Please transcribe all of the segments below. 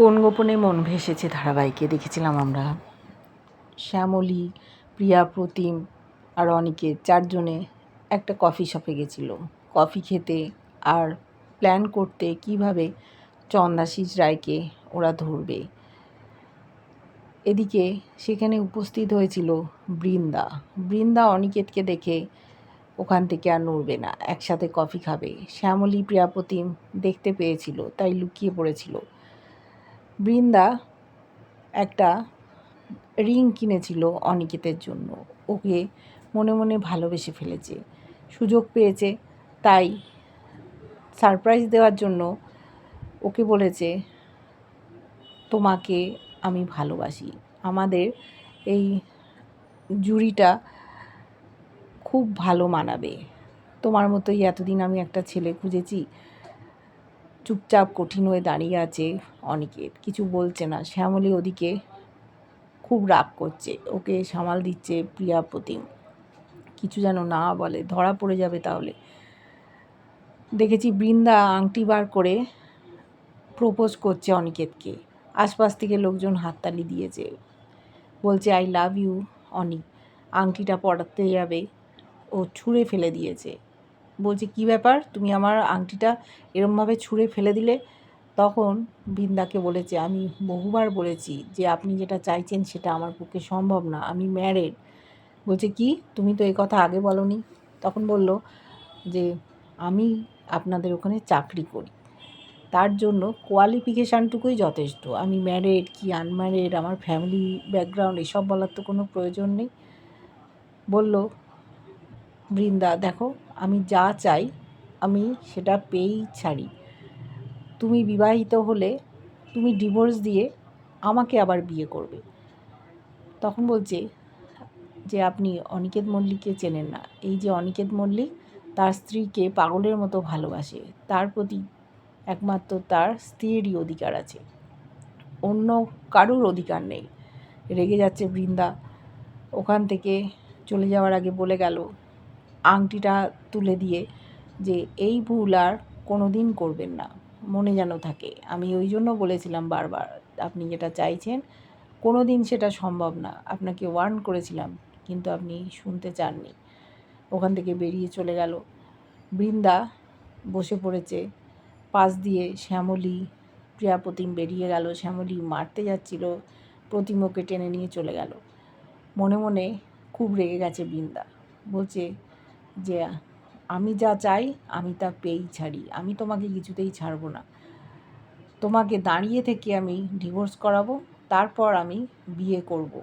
কোন গোপনে মন ভেসেছে ধারাবাহিকে, দেখেছিলাম আমরা। শ্যামলী, প্রিয়া, প্রতিম আর অনেকে, চারজনে একটা কফি শপে গেছিল। কফি খেতে আর প্ল্যান করতে কীভাবে চন্দাশিস রায়কে ওরা ধরবে। এদিকে সেখানে উপস্থিত হয়েছিল বৃন্দা। বৃন্দা অনিকেতকে দেখে ওখান থেকে আর নড়বে না, একসাথে কফি খাবে। শ্যামলী প্রিয়াপতিম দেখতে পেয়েছিল, তাই লুকিয়ে পড়েছিল। বৃন্দা একটা রিং কিনেছিল অনিকেতের জন্য। ওকে মনে মনে ভালোবেসে ফেলেছে, সুযোগ পেয়েছে। তাই সারপ্রাইজ দেওয়ার জন্য ওকে বলেছে, তোমাকে আমি ভালোবাসি। আমাদের এই জুড়িটা খুব ভালো মানাবে। তোমার মতোই এতদিন আমি একটা ছেলে খুঁজেছি চুপচাপ কঠিন হয়ে দাঁড়িয়ে আছে অনিকেত। কিছু বলছে না। শ্যামলী ওদিকে খুব রাগ করছে। ওকে সামাল দিচ্ছে প্রিয়া প্রতিম। কিছু যেন না বলে। ধরা পড়ে যাবে তাহলে। দেখেছি বৃন্দা আংটি বার করে প্রপোজ করছে অনিকেতকে। আশপাশ থেকে লোকজন হাততালি দিয়েছে। বলছে, আই লাভ ইউ, অনি। আংটিটা পড়াতে যাবে। ও ছুঁড়ে ফেলে দিয়েছে। বলছে, কি ব্যাপার? তুমি আমার আংটিটা এরমভাবে ছুঁড়ে ফেলে দিলে? তখন বৃন্দাকে বলেছে, আমি বহুবার বলেছি যে আপনি যেটা চাইছেন সেটা আমার পক্ষে সম্ভব না, আমি ম্যারেড বলছে, কি? তুমি তো এই কথা আগে বলনি? তখন বলল যে, আমি আপনাদের ওখানে চাকরি করি। তার জন্য কোয়ালিফিকেশানটুকুই যথেষ্ট। আমি ম্যারেড কি আনম্যারেড আমার ফ্যামিলি ব্যাকগ্রাউন্ড এসব বলার তো কোনো প্রয়োজন নেই। বলল বৃন্দা, দেখো, আমি যা চাই, আমি সেটা পেয়েই ছাড়ি। তুমি বিবাহিত হলে, তুমি ডিভোর্স দিয়ে আমাকে আবার বিয়ে করবে। তখন বলছে যে, আপনি অনিকেত মল্লিককে চেনেন না। এই যে অনিকেত মল্লিক, তার স্ত্রীকে পাগলের মতো ভালোবাসে। তার প্রতি একমাত্র তার স্ত্রীরই অধিকার আছে। অন্য কারুর অধিকার নেই। রেগে যাচ্ছে বৃন্দা। ওখান থেকে চলে যাওয়ার আগে বলে গেল আংটিটা তুলে দিয়ে যে এই ভুল আর কোনো দিন করবেন না, মনে যেন থাকে। আমি ওই জন্য বলেছিলাম বারবার, আপনি যেটা চাইছেন কোনো দিন সেটা সম্ভব না। আপনাকে ওয়ার্ন করেছিলাম, কিন্তু আপনি শুনতে চাননি। ওখান থেকে বেরিয়ে চলে গেল। বৃন্দা বসে পড়েছে। পাশ দিয়ে শ্যামলী, প্রিয়া প্রতিম বেরিয়ে গেল। শ্যামলী মারতে যাচ্ছিল, প্রতিমকে টেনে নিয়ে চলে গেল। মনে মনে খুব রেগে গেছে বৃন্দা। বলছে যে আমি যা চাই, আমি তা পেয়েই ছাড়ি। আমি তোমাকে কিছুতেই ছাড়বো না। তোমাকে দাঁড়িয়ে থেকে আমি ডিভোর্স করাবো, তারপর আমি বিয়ে করব।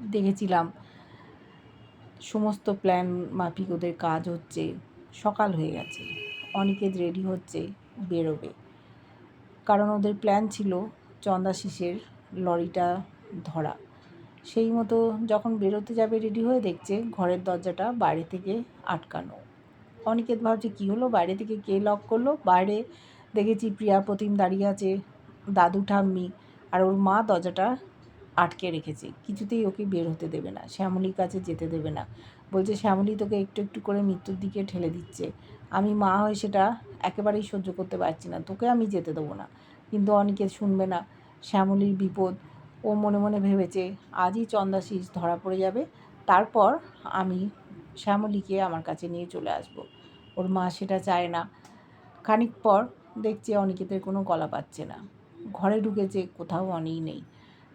দেখেছিলাম সমস্ত প্ল্যান মাফিক ওদের কাজ হচ্ছে, সকাল হয়ে গেছে। অনিকেত রেডি হচ্ছে, বেরোবে। কারণ ওদের প্ল্যান ছিল চন্দাশিসের লরিটা ধরা। সেই মতো যখন বেরোতে যাবে রেডি হয়ে দেখছে ঘরের দরজাটা বাইরে থেকে আটকানো। অনিকেত ভাবছে, কী হলো? বাইরে থেকে কে লক করল? বাইরে দেখেছি প্রিয়া প্রতিম দাঁড়িয়ে আছে, দাদু ঠাম্মি আর ওর মা দরজাটা আটকে রেখেছে। কিছুতেই ওকে বের হতে দেবে না, শ্যামলির কাছে যেতে দেবে না। বলছে, শ্যামলি তোকে একটু একটু করে মৃত্যুর দিকে ঠেলে দিচ্ছে। আমি মা হয়ে সেটা একেবারেই সহ্য করতে পারছি না, তোকে আমি যেতে দেবো না। কিন্তু অনেকে শুনবে না, শ্যামলির বিপদ ও মনে মনে ভেবেছে, আজই চন্দাশিস ধরা পড়ে যাবে। তারপর আমি শ্যামলীকে আমার কাছে নিয়ে চলে আসব। ওর মা সেটা চায় না। খানিক পর দেখছে অনিকেতের কোনো গলা পাচ্ছে না। ঘরে ঢুকেছে, কোথাও অনেই নেই।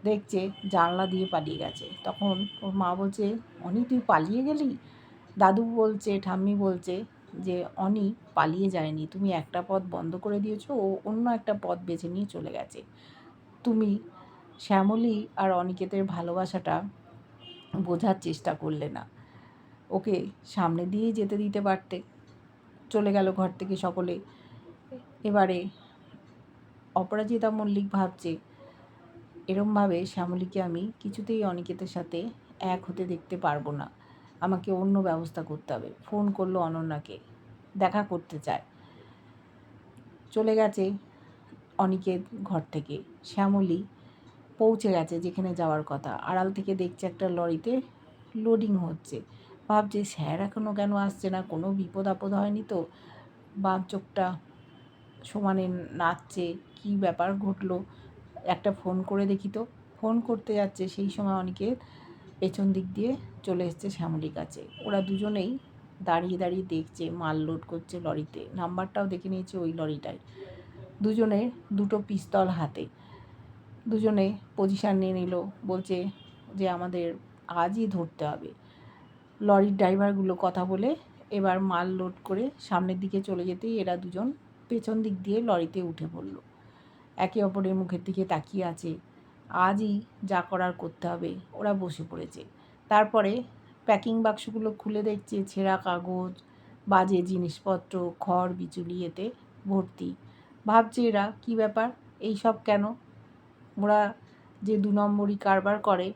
দেখছে জানলা দিয়ে পালিয়ে গেছে। তখন ওর মা বলছে, অনি, তুই পালিয়ে গেলি? দাদু বলছে, ঠাম্মি বলছে যে, অনি, পালিয়ে যায়নি। তুমি একটা পথ বন্ধ করে দিয়েছ। ও অন্য একটা পথ বেছে নিয়ে চলে গেছে। তুমি শ্যামলী আর অনিকেতের ভালোবাসাটা বোঝার চেষ্টা করলে না। ওকে সামনে দিয়েই যেতে দিতে পারতে। চলে গেল ঘর থেকে সকলে। এবারে অপরাজিতা মল্লিক ভাবছে, এরমভাবে শ্যামলীকে আমি কিছুতেই অনিকেতের সাথে এক হতে দেখতে পারব না। আমাকে অন্য ব্যবস্থা করতে হবে। ফোন করল অনন্যাকে। দেখা করতে চায়। চলে গেছে অনিকেত ঘর থেকে। শ্যামলী পৌঁছে গেছে যেখানে যাওয়ার কথা। আড়াল থেকে দেখছে একটা লরিতে লোডিং হচ্ছে। ভাবছে, স্যার এখনও কেন আসছে না? কোনো বিপদ আপদ হয়নি তো? বাপ চোখটা সমানে নাচছে। কী ব্যাপার ঘটলো? একটা ফোন করে দেখি তো। ফোন করতে যাচ্ছে, সেই সময় অনেকে পেছন দিক দিয়ে চলে এসছে শ্যামলির কাছে। ওরা দুজনেই দাঁড়িয়ে দাঁড়িয়ে দেখছে, মাল লোড করছে লরিতে। নাম্বারটাও দেখে নিয়েছে ওই লরিটায়। দুজনে দুটো পিস্তল হাতে। দুজনে পজিশান নিয়ে নিল, বলছে যে আমাদের আজই ধরতে হবে। লরির ড্রাইভারগুলো কথা বলে এবার মাল লোড করে সামনের দিকে চলে যেতেই এরা দুজন পেছন দিক দিয়ে লরিতে উঠে পড়ল। একে অপরের মুখের দিকে তাকিয়ে আছে। আজই যা করার করতে হবে, ওরা বসে পড়েছে। তারপরে প্যাকিং বাক্সগুলো খুলে দেখছে, ছেঁড়া কাগজ, বাজে জিনিসপত্র, খড়, বিচুলি এতে ভর্তি। ভাবছে এরা কী ব্যাপার, এই সব কেন? ওরা যে দু নম্বরই কারবার করে,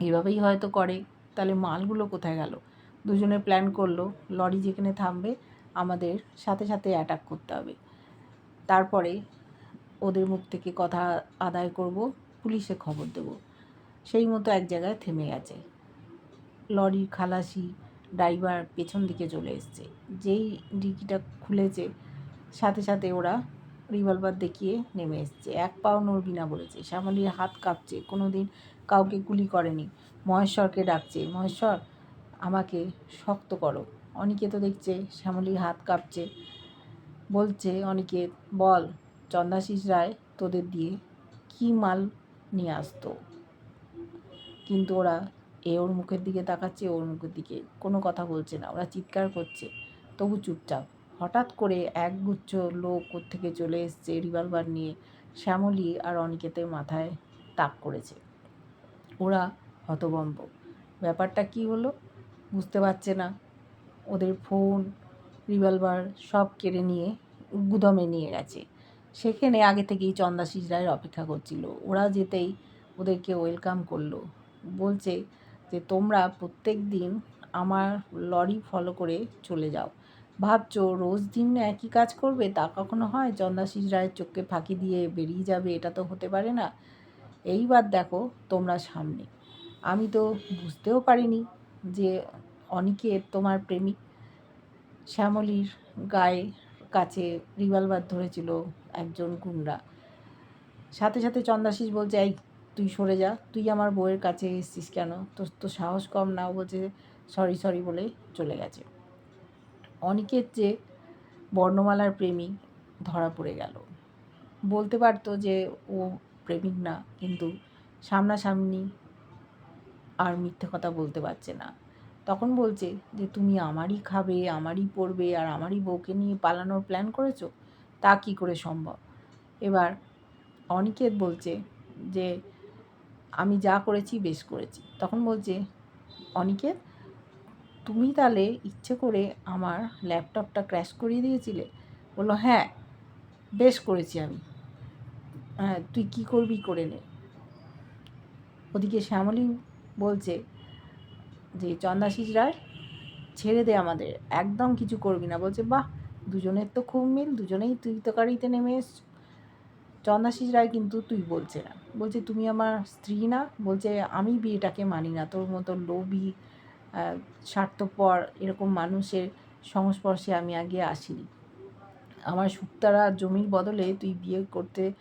এভাবেই হয়তো করে, তাহলে মালগুলো কোথায় গেল? দুজনে প্ল্যান করল লরি যেখানে থামবে, আমাদের সাথে সাথে অ্যাটাক করতে হবে। তারপরে ওদের মুখ থেকে কথা আদায় করব, পুলিশে খবর দেব। সেই মতো এক জায়গায় থেমে গেছে। লরির খালাসি ড্রাইভার পেছন দিকে চলে এসছে। যেই ডিকিটা খুলেছে, সাথে সাথে ওরা রিভলভার দেখিয়ে নেমে এসছে। এক পাও নড়বি না বলেছে। শ্যামলির হাত কাঁপছে। কোনো দিন কাউকে গুলি করেনি। মহেশ্বরকে ডাকছে, মহেশ্বর, আমাকে শক্ত করো। অনেকে তো দেখছে শ্যামলির হাত কাঁপছে। বলছে অনেকে, বল, চন্দাশিস রায় তোদের দিয়ে কী মাল নিয়ে আসতো? কিন্তু ওরা এ ওর মুখের দিকে তাকাচ্ছে ওর মুখের দিকে। কোনো কথা বলছে না। ওরা চিৎকার করছে। তবু চুপচাপ। হঠাৎ করে একগুচ্ছ লোক থেকে চলে এসছে রিভলভার নিয়ে। শ্যামলী আর অনিকেতের মাথায় তাক করেছে। ওরা হতবম্ব ব্যাপারটা কি হলো? বুঝতে পারছে না। ওদের ফোন রিভলভার সব কেড়ে নিয়ে গুদমে নিয়ে গেছে। সেখানে আগে থেকেই চন্দাশিস রায়ের অপেক্ষা করছিল। ওরা যেতেই ওদেরকে ওয়েলকাম করল। বলছে যে, তোমরা প্রত্যেক দিন আমার লরি ফলো করে চলে যাও। ভাবছ, রোজ দিন একই কাজ করবে? তা কখনো হয়? চন্দাশিস রায়ের চোখকে ফাঁকি দিয়ে বেরিয়ে যাবে, এটা তো হতে পারে না। এইবার দেখো, তোমরা সামনে। আমি তো বুঝতেও পারিনি যে অনিকেত তোমার প্রেমিক শ্যামলীর গায়ে কাছে রিভলভার ধরেছিল একজন গুন্ডা। সাথে সাথে চন্দাশিস বলছে, এই, তুই সরে যা। তুই আমার বউয়ের কাছে এসছিস কেন? তোর তো সাহস কম না। বলছে, সরি সরি বলে চলে গেছে। অনিকের যে বর্ণমালার প্রেমিক ধরা পড়ে গেল। বলতে পারতো যে ও প্রেমিক না, কিন্তু সামনাসামনি আর মিথ্যে কথা বলতে পারছে না। তখন বলছে যে, তুমি আমারই খাবে, আমারই পড়বে, আর আমারই বউকে নিয়ে পালানোর প্ল্যান করেছ? তা কি করে সম্ভব? এবার অনিকেত বলছে যে, আমি যা করেছি, বেশ করেছি। তখন বলছে, অনিকেত তুমি তাহলে ইচ্ছে করে আমার ল্যাপটপটা ক্র্যাশ করিয়ে দিয়েছিলে? বলল হ্যাঁ বেশ করেছি আমি। হ্যাঁ তুই কী করবি করে নে। ওদিকে শ্যামলী বলছে যে চন্দাশিস রায়, ছেড়ে দে আমাদের, একদম কিছু করবি না। বলছে, বাহ, দুজনের তো খুব মিল, দুজনেই তুই তকারিতে নেমে এস চন্দাশিস রায় কিন্তু তুই বলছে না। বলছে, তুমি আমার স্ত্রী না? বলছে, আমি বিয়েটাকে মানি না, তোর মতো লোভী স্বার্থপর এরকম মানুষের সংস্পর্শে আমি আগে আসিনি। আমার সুক্তারা জমির বদলে তুই বিয়ে করতে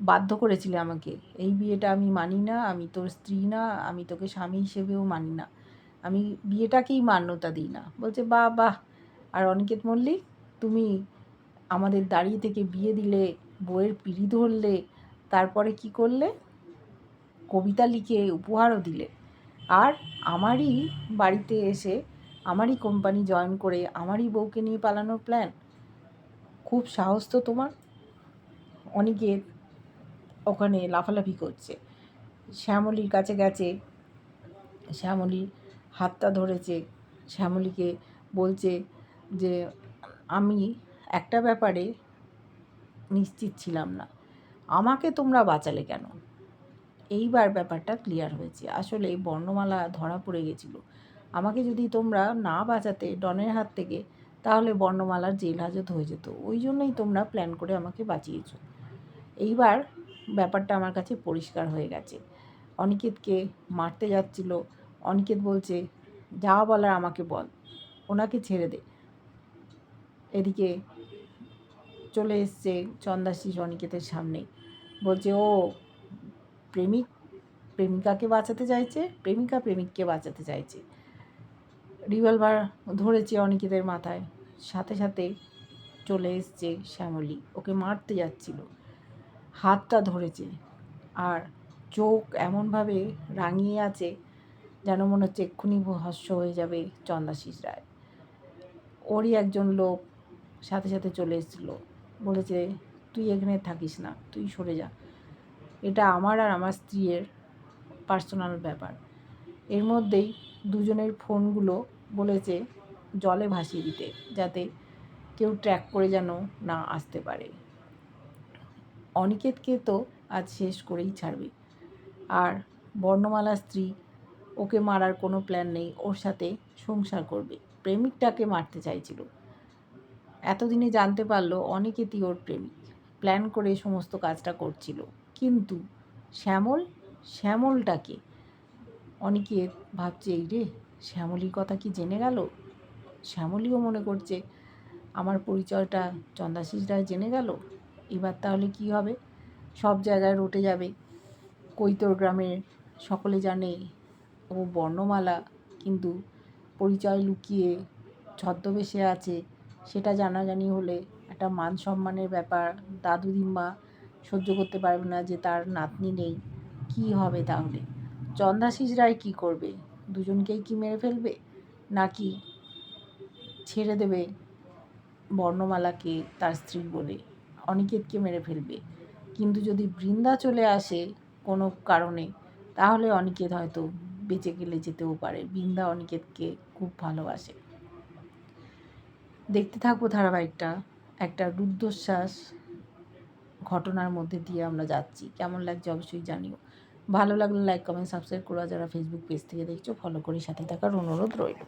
বাধ্য করেছিলে আমাকে। এই বিয়েটা আমি মানি না, আমি তোর স্ত্রী না, আমি তোকে স্বামী হিসেবেও মানি না। আমি বিয়েটাকেই মান্যতা দিই না। বলছে, বাহ বাহ, আর অনিকেত মল্লিক, তুমি আমাদের দাঁড়িয়ে থেকে বিয়ে দিলে বইয়ের পিড়ি ধরলে, তারপরে কি করলে? কবিতা লিখে উপহারও দিলে। আর আমারই বাড়িতে এসে আমারই কোম্পানি জয়েন করে আমারই বউকে নিয়ে পালানোর প্ল্যান খুব সাহস তো তোমার। অনেকে ওখানে লাফালাফি করছে। শ্যামলির কাছে গেছে। শ্যামলি হাতটা ধরেছে। শ্যামলীকে বলছে যে, আমি একটা ব্যাপারে নিশ্চিত ছিলাম না। আমাকে তোমরা বাঁচালে কেন? এইবার ব্যাপারটা ক্লিয়ার হয়েছে। আসলে এই বর্ণমালা ধরা পড়ে গেছিল। আমাকে যদি তোমরা না বাঁচাতে ডনের হাত থেকে, তাহলে বর্ণমালার জেল হাজত হয়ে যেত। ওই জন্যই তোমরা প্ল্যান করে আমাকে বাঁচিয়েছ। এইবার ব্যাপারটা আমার কাছে পরিষ্কার হয়ে গেছে। অনিকেতকে মারতে যাচ্ছিল। অনিকেত বলছে, যা বলার আমাকে বল। ওনাকে ছেড়ে দে। এদিকে চলে এসছে চন্দাশিস অনিকেতের সামনে। বলছে, ও প্রেমিক প্রেমিকাকে বাঁচাতে চাইছে, প্রেমিকা প্রেমিককে বাঁচাতে চাইছে। রিভলভার ধরেছে অনিকেতের মাথায়। সাথে সাথে চলে এসছে শ্যামলী। ওকে মারতে যাচ্ছিল। হাতটা ধরেছে। আর চোখ এমনভাবে রাঙিয়ে আছে যেন মনে হচ্ছে এক্ষুনি ভস্য হয়ে যাবে চন্দাশিস রায়। ওরই একজন লোক সাথে সাথে চলে এসেছিল। বলেছে, তুই এখানে থাকিস না, তুই সরে যা। এটা আমার আর আমার স্ত্রীর পার্সোনাল ব্যাপার। এর মধ্যেই দুজনের ফোনগুলো বলেছে জলে ভাসিয়ে দিতে, যাতে কেউ ট্র্যাক করে যেন না আসতে পারে। অনিকেতকে তো আজ শেষ করেই ছাড়বে। আর বর্ণমালা স্ত্রী, ওকে মারার কোনো প্ল্যান নেই, ওর সাথে সংসার করবে। প্রেমিকটাকে মারতে চাইছিল। এতদিনে জানতে পারল অনিকেতই ওর প্রেমিক। প্ল্যান করে সমস্ত কাজটা করছিল। কিন্তু শ্যামল, শ্যামলটাকে। অনিকেত ভাবছে, এই রে, শ্যামলির কথা কি জেনে গেল? শ্যামলীও মনে করছে, আমার পরিচয়টা চন্দাশিস রায় জেনে গেল? এবার তাহলে কি হবে? সব জায়গায় রটে যাবে। কৈতর গ্রামের সকলে জানে, ও বর্ণমালা, কিন্তু পরিচয় লুকিয়ে ছদ্মবেশে আছে। সেটা জানাজানি হলে একটা মান সম্মানের ব্যাপার। দাদু দিম্মা সহ্য করতে পারবে না যে তার নাতনি নেই। কি হবে তাহলে? চন্দাশিস রায় কী করবে? দুজনকেই কি মেরে ফেলবে? নাকি ছেড়ে দেবে বর্ণমালাকে তার স্ত্রী বলে? অনিকেতকে মেরে ফেলবে। কিন্তু যদি বৃন্দা চলে আসে কোনো কারণে, তাহলে অনিকেত হয়তো বেঁচে গেলে যেতেও পারে। বৃন্দা অনিকেতকে খুব ভালোবাসে। দেখতে থাকব ধারাবাহিকটা। একটা রুদ্ধশ্বাস ঘটনার মধ্যে দিয়ে আমরা যাচ্ছি। কেমন লাগছে অবশ্যই জানিও। ভালো লাগলে লাইক কমেন্ট সাবস্ক্রাইব করো। যারা ফেসবুক পেজ থেকে দেখছ ফলো করে সাথে থাকার অনুরোধ রইল।